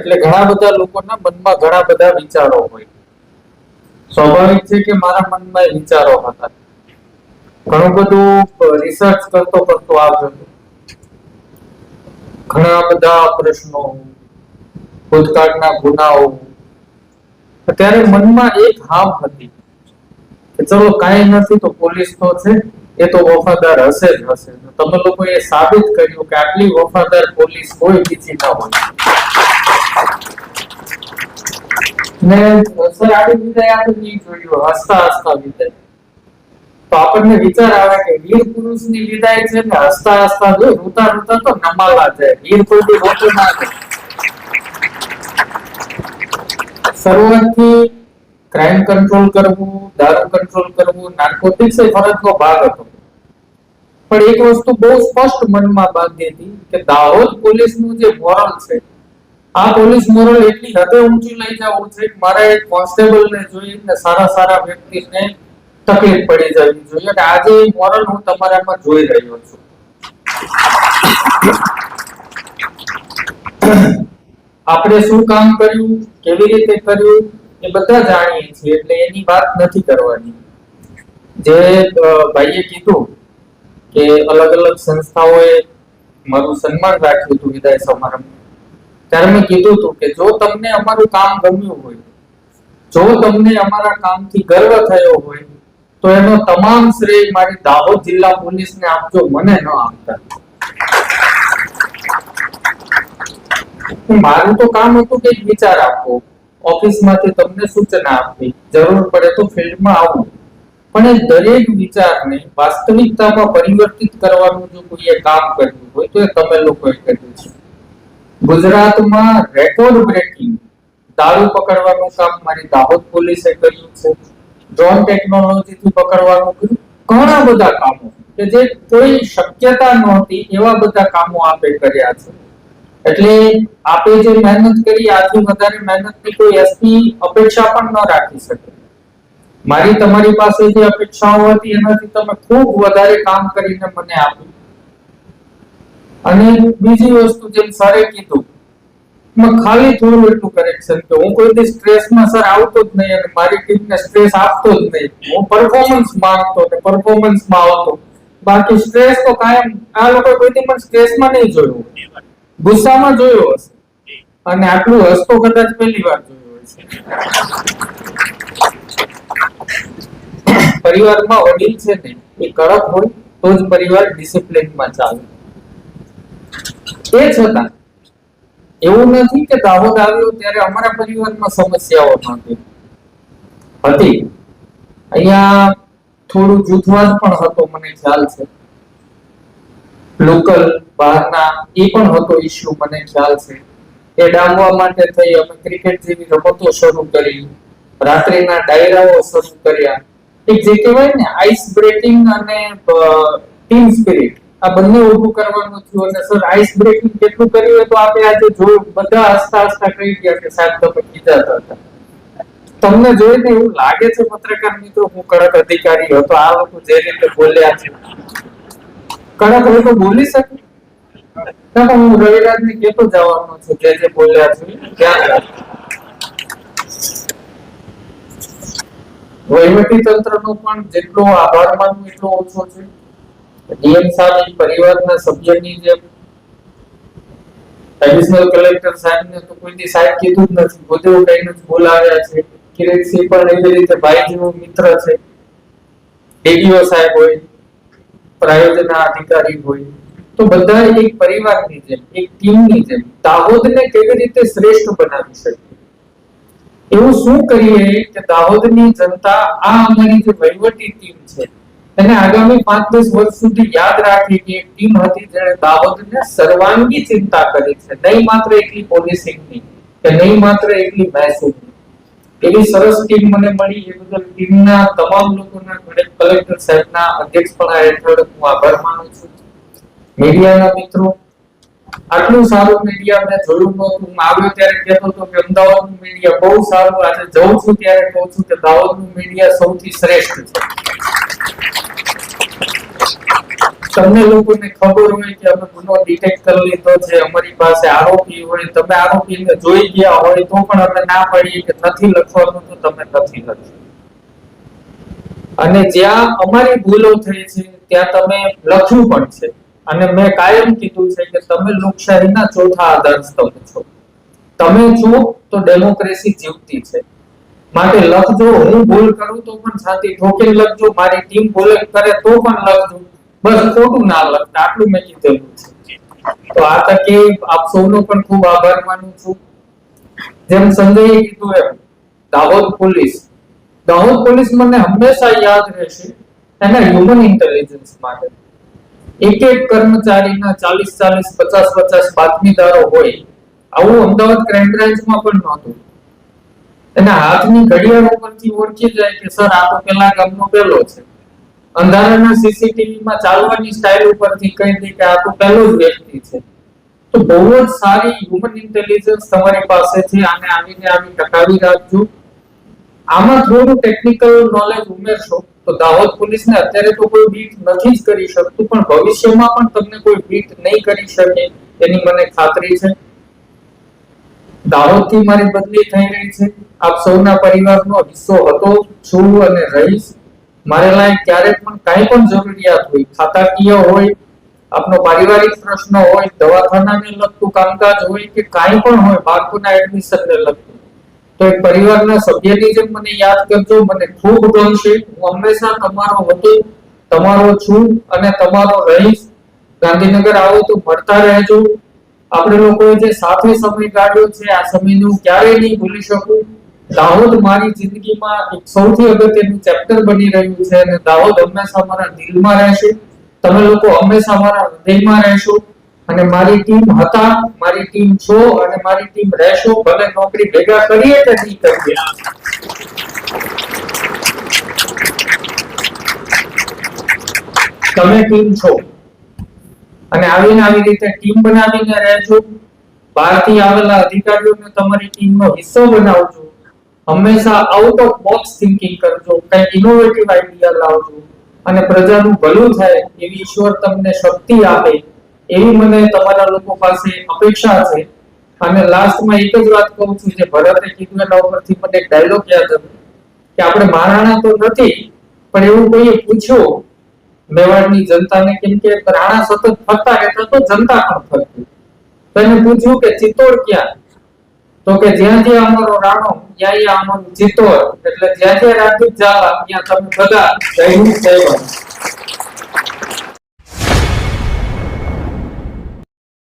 એટલે ઘણા બધા લોકોના મનમાં ઘણા બધા વિચારો હોય. સ્વાભાવિક છે કે મારા મનમાં વિચારો હતા. ઘણું બધું રિસર્ચ કરતો કરતો આવ્યો ઘણા બધા પ્રશ્નો, ભૂતકાળના ગુનાઓ. ત્યારે મનમાં એક હામ હતી કે ચલો કાંઈ નથી તો પોલીસ તો છે, એ તો વફાદાર હશે જ હશે. તમે લોકોએ સાબિત કર્યું કે આટલી વફાદાર પોલીસ કોઈ બીજી ન હોય. ને સર આવી વિદાય આપણે નહીં જોયું, હસતા હસતા વિદાય તો આપણને વિચાર આવે કે વીર પુરુષની વિદાય છે ને હસતા હસતા જો રૂતા રૂતા તો નમાલા છે. વીર કોઈ રોતું ના છે શરૂઆતથી ક્રાઇમ કંટ્રોલ કરવું, દારૂ કંટ્રોલ કરવું નાર્કોટિક્સ એ ફરજનો ભાગ હતો. પણ એક વસ્તુ બહુ સ્પષ્ટ મનમાં બાંધી હતી કે દાહોદ પોલીસનું જે મોરલ છે આ પોલીસ મોરલ એટલી હદે ઊંચી લઈ જવું છે મારે કોન્સ્ટેબલ ને જોઈને સારા સારા વ્યક્તિને તકલીફ પડી જવી જોઈએ. અને આજે મોરલ હું તમારામાં જોઈ રહ્યો છું. આપણે શું કામ કર્યું, કેવી રીતે કર્યું, એ બધા જાણીએ છીએ, એટલે એની વાત નથી કરવાની. જે ભાઈએ કીધું કે અલગ અલગ સંસ્થાઓએ મારું સન્માન રાખ્યું હતું વિદાય સમારંભ ત્યારે મેં કીધું હતું કે જો તમને અમારું કામ ગમ્યું હોય, જો તમને અમારા કામથી ગર્વ થયો હોય, તો એનો તમામ શ્રેય મારી દાહોદ જિલ્લા પોલીસને આપજો, મને ન આપતા. મારું તો કામ હતું કે વિચાર આપવો. ઓફિસમાંથી તમને સૂચના આપવી. જરૂર પડે તો ફિલ્ડમાં આવવું પણ એ દરેક વિચારને વાસ્તવિકતામાં પરિવર્તિત કરવાનું જો કોઈએ કામ કર્યું હોય, તો એ તમે લોકોએ કર્યું છે. ગુજરાતમાં રેકોર્ડ બ્રેકિંગ દારૂ પકડવાનું કામ મારી દાહોદ પોલીસે કર્યું છે. ડ્રોન ટેકનોલોજીથી પકડવાનું કર્યું. ઘણા બધા કામો કે જે કોઈ શક્યતા નહોતી એવા બધા કામો આપે કર્યા છે. એટલે આપે જે મહેનત કરી આથી વધારે મહેનતની કોઈ એસપી અપેક્ષા પણ ન રાખી શકે. મારી તમારી પાસે જે અપેક્ષાઓ હતી, એનાથી તમે ખૂબ વધારે કામ કરીને મને આપ્યું. અને બીજી વસ્તુ જેમ સરે કીધું માં ખાલી થોડું એટલું કરેક્શન કે, હું કોઈ સ્ટ્રેસમાં સર, આવતો જ નહીં અને મારી ટીમને સ્ટ્રેસ આપતો જ નહીં. હું પરફોર્મન્સ માંગતો ને પરફોર્મન્સમાં આવતો. બાકી સ્ટ્રેસ તો કાયમ આ લોકો કોઈ દી પણ સ્ટ્રેસમાં નહીં જોયું ગુસ્સામાં જોયો હશે. અને આટલું હસતો કદાચ પહેલી વાર જોયો હશે પરિવારમાં વડીલ છે ને, એ કડક હોય, તો જ પરિવાર ડિસિપ્લિનમાં ચાલે. એ છતાં એવું નથી કે દાહોદ આવ્યો ત્યારે અમારા પરિવારમાં સમસ્યાઓ નહોતી. હતી. અહીંયા થોડું જૂથવાદ પણ હતો, મને ખ્યાલ છે. લોકલ બહારના એ પણ હતો ઇશ્યુ મને ખ્યાલ છે. એ ડામવા માટે થઈ અમે ક્રિકેટ જેવી રમતો શરૂ કરી. રાત્રિના ડાયરાઓ શરૂ કર્યા. એક જે કહેવાય ને આઈસ બ્રેકિંગ અને ટીમ સ્પિરિટ આ બંને ઊભું કરવાનું થયું અને સર આઈસ બ્રેકિંગ કેટલું કર્યું હોય તો આપણે આજે જોયું. બધા હસતા હસતા કહી ગયા કે સાહેબ તમે કીધા હતા. તમને જોઈને એવું લાગે છે પત્રકાર મિત્રો, હું કડક અધિકારી હતો આ લોકો જે રીતે બોલ્યા છે. કડક લોકો બોલી શકે. તમે હું રવિરાજ ને કેતો જવાનો છું જે જે બોલ્યા છે. ધ્યાન વહીવટી તંત્ર નો પણ જેટલો આભાર માનવું એટલો ઓછો છે. ડીએમ સાહેબ પરિવારના સભ્યની જે એડિશનલ કલેક્ટર સાહેબને તો કોઈ દી સાહેબ કીધું જ નથી. પોતે કઈ જ બોલાવ્યા છે. કિરીટસિંહ પણ એવી રીતે ભાઈજીનો મિત્ર છે. ડીડીઓ સાહેબ હોય, પ્રાયોજના અધિકારી હોય. તો બધા એક પરિવારની જેમ, એક ટીમની જેમ દાહોદને કેવી રીતે શ્રેષ્ઠ બનાવી શકે એવું શું કરીએ કે દાહોદની જનતા આ અમારી જે વહીવટી ટીમ છે એને આગામી પાંચ, દસ વર્ષ સુધી યાદ રાખે કે ટીમ હતી જેણે દાહોદને સર્વાંગી ચિંતા કરી છે. નહીં માત્ર એકલી પોલિસિંગની કે નહીં માત્ર એકલી મહેસૂલની એવી સરસ ટીમ મને મળી. એ બદલ ટીમના તમામ લોકોના કલેક્ટર સાહેબના અધ્યક્ષપણા હેઠળ હું આભાર માનું છું. મીડિયાના મિત્રો, આટલું સારું મીડિયા મેં જોયું નહોતું. આવ્યો ત્યારે કહેતો હતો કે અમદાવાદનું મીડિયા બહુ સારું. આજે જઉં છું ત્યારે કહું છું કે દાહોદનું મીડિયા સૌથી શ્રેષ્ઠ છે. તમને લોકોને ખબર હોય કે અમે ગુનો ડિટેક્ટ કરી લીધો છે, અમારી પાસે આરોપી હોય, તમે આરોપીને જોઈ ગયા હોય તો પણ અમે ના પાડીએ કે નથી લખવાનું તો તમે નથી લખી અને જ્યાં અમારી ભૂલો થઈ છે, ત્યાં તમે લખ્યું પણ છે. અને મેં કાયમ કીધું છે કે તમે લોકશાહીના ચોથા આધાર સ્તંભ છો. તમે છો તો ડેમોક્રેસી જીવતી છે. માટે લખજો, હું ભૂલ કરું તો પણ છાતી ઠોકીને લખજો, મારી ટીમ ભૂલ કરે તો પણ લખજો. બસ ખોટું ના લખતા આટલું મેં કીધેલું છે. તો આ તકે આપ સૌનો પણ ખૂબ આભાર માનું છું. જેમ સંજયે કીધું એમ, દાહોદ પોલીસ. દાહોદ પોલીસ મને હંમેશા યાદ રહેશે એના હ્યુમન ઇન્ટેલિજન્સ માટે. એક એક કર્મચારીના ચાલીસ ચાલીસ, પચાસ પચાસ બાતમીદારો હોય, આવું અમદાવાદ ક્રાઇમ બ્રાન્ચમાં પણ નહોતું. એના હાથની ઘડિયાળ ઉપરથી ઓળખી જાય કે, સર, આ તો પેલા ગામનો પેલો છે. અંધારાના સીસીટીવી માં ચાલવાની સ્ટાઇલ ઉપરથી કહી દે કે આ તો પહેલો જ વ્યક્તિ છે. તો બહુ જ સારી હ્યુમન ઇન્ટેલિજન્સ તમારી પાસે છે આને આવીને આવી ટકાવી રાખજો. આમાં થોડું ટેકનિકલ નોલેજ ઉમેરશો, તો દાહોદ પોલીસને અત્યારે તો કોઈ બીટ નથી જ કરી શકતું, પણ ભવિષ્યમાં પણ તમને કોઈ બીટ નહીં કરી શકે એની મને ખાતરી છે. દાહોદથી મારી બદલી થઈ રહી છે. આપ સૌના પરિવારનો હિસ્સો હતો, છું અને રહીશ. મારે લાયક ક્યારેક પણ કાંઈ પણ જરૂરિયાત હોય ખાતાકીય હોય આપનો પારિવારિક પ્રશ્ન હોય દવાખાનાને લગતું કામકાજ હોય કે કાંઈ પણ હોય બાળકોના એડમિશનને લગતું. તો એક પરિવારના સભ્યની જેમ મને યાદ કરજો મને ખૂબ ગમશે. હું હંમેશા તમારો હતો તમારો છું અને તમારો રહીશ. ગાંધીનગર આવો તો મળતા રહેજો. આપણે લોકોએ જે સાથે સમય કાઢ્યો છે આ સમયને હું ક્યારેય નહીં ભૂલી શકું. દાહોદ મારી જિંદગીમાં એક સૌથી અગત્યનું ચેપ્ટર બની રહ્યું છે અને દાહોદ હંમેશા મારા દિલમાં રહેશે. તમે લોકો હંમેશા મારા હૃદયમાં રહેશો અને મારી ટીમ હતા, મારી ટીમ છો અને મારી ટીમ રહેશો. ભલે નોકરી ભેગા કરીએ કે નહીં કરીએ. તમે ટીમ છો. અને આવીને આવી રીતે ટીમ બનાવીને રહેજો. બહારથી આવેલા અધિકારીઓને તમારી ટીમનો હિસ્સો બનાવજો. હંમેશા આઉટ ઓફ બોક્સ થિંકિંગ કરજો કંઈક ઇનોવેટિવ આઈડિયા લાવજો. અને પ્રજાનું ભલું થાય એવી ઈશ્વર તમને શક્તિ આપે, એવી મને તમારા લોકો પાસે અપેક્ષા છે. અને લાસ્ટમાં એક જ વાત કહું છું જે ભરતે કીધું એના ઉપરથી મને એક ડાયલોગ યાદ હતો કે આપણે મહારાણા તો નથી, પણ એવું કોઈએ પૂછ્યું, મેવાડની જનતાને કેમ કે રાણા સતત ફરતા રહેતા તો જનતા પણ ફરતી. તેને પૂછ્યું કે ચિત્તોડ ક્યાં? તો કે જ્યાં જ્યાં અમારો રાણો ત્યાં ત્યાં અમારું ચિત્તોર એટલે જ્યાં જ્યાં રાજદૂત જાવા ત્યાં તમે બધા જય હિન્દ જય ભારત